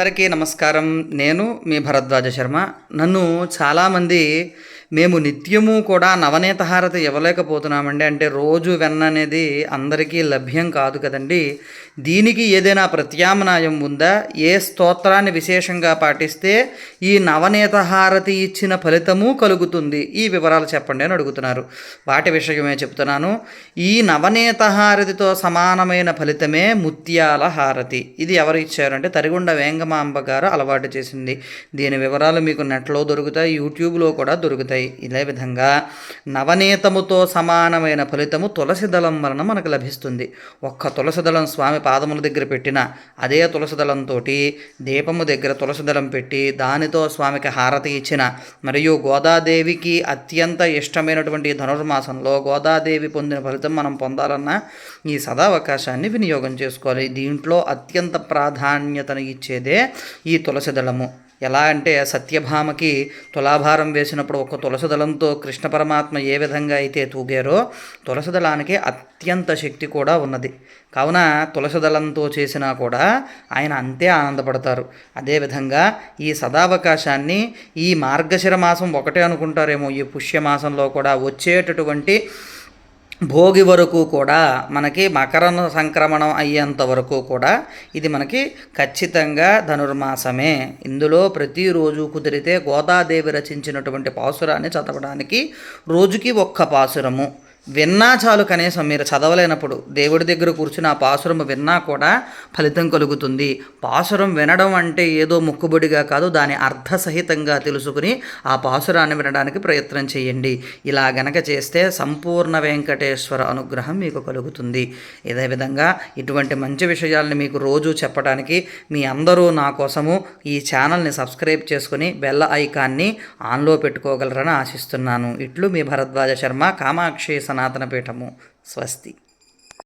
అందరికీ నమస్కారం. నేను మీ భరద్వాజ శర్మ. నన్ను చాలామంది మేము నిత్యము కూడా నవనీత హారతి ఇవ్వలేకపోతున్నామండి. అంటే రోజు వెన్న అనేది అందరికీ లభ్యం కాదు కదండి. దీనికి ఏదైనా ప్రత్యామ్నాయం ఉందా? ఏ స్తోత్రాన్ని విశేషంగా పాటిస్తే ఈ నవనీత హారతి ఇచ్చిన ఫలితము కలుగుతుంది? ఈ వివరాలు చెప్పండి అని అడుగుతున్నారు. వాటి విషయమే చెప్తున్నాను. ఈ నవనీత హారతితో సమానమైన ఫలితమే ముత్యాల హారతి. ఇది ఎవరు ఇచ్చారంటే తరిగొండ వేంగమాంబ గారు అలవాటు చేసింది. దీని వివరాలు మీకు నెట్లో దొరుకుతాయి యూట్యూబ్లో కూడా దొరుకుతాయి. ఇదే విధంగా నవనీతముతో సమానమైన ఫలితము తులసి దళం వలన మనకు లభిస్తుంది. ఒక్క తులసి దళం స్వామి పాదముల దగ్గర పెట్టిన అదే తులసి దళంతో దీపము దగ్గర తులసి దళం పెట్టి దానితో స్వామికి హారతి ఇచ్చిన మరియు గోదాదేవికి అత్యంత ఇష్టమైనటువంటి ధనుర్మాసంలో గోదాదేవి పొందిన ఫలితం మనం పొందాలన్నా ఈ సదావకాశాన్ని వినియోగం చేసుకోవాలి. దీంట్లో అత్యంత ప్రాధాన్యతను ఇచ్చేదే ఈ తులసి దళము. ఎలా అంటే సత్యభామకి తులాభారం వేసినప్పుడు ఒక తులసి దళంతో కృష్ణ పరమాత్మ ఏ విధంగా అయితే తూగారో తులసి దళానికి అత్యంత శక్తి కూడా ఉన్నది. కావున తులసి దళంతో చేసినా కూడా ఆయన అంతే ఆనందపడతారు. అదేవిధంగా ఈ సదావకాశాన్ని ఈ మార్గశిర మాసం ఒకటే అనుకుంటారేమో ఈ పుష్యమాసంలో కూడా వచ్చేటటువంటి భోగి వరకు కూడా మనకి మకర సంక్రమణం అయ్యేంత వరకు కూడా ఇది మనకి ఖచ్చితంగా ధనుర్మాసమే. ఇందులో ప్రతిరోజు కుదిరితే గోదాదేవి రచించినటువంటి పాసురాన్ని చదవడానికి రోజుకి ఒక్క పాసురము. విన్నా చాలు కనీసం మీరు చదవలేనప్పుడు దేవుడి దగ్గర కూర్చుని ఆ పాసురం విన్నా కూడా ఫలితం కలుగుతుంది. పాసురం వినడం అంటే ఏదో ముక్కుబడిగా కాదు దాని అర్థసహితంగా తెలుసుకుని ఆ పాసురాన్ని వినడానికి ప్రయత్నం చేయండి. ఇలా గనక చేస్తే సంపూర్ణ వెంకటేశ్వర అనుగ్రహం మీకు కలుగుతుంది. ఇదే విధంగా ఇటువంటి మంచి విషయాలను మీకు రోజు చెప్పడానికి మీ అందరూ నా కోసము ఈ ఛానల్ని సబ్స్క్రైబ్ చేసుకుని బెల్ల ఐకాన్ని ఆన్లో పెట్టుకోగలరని ఆశిస్తున్నాను. ఇట్లు మీ భరద్వాజ శర్మ కామాక్షి సనాతన పీఠము స్వస్తి.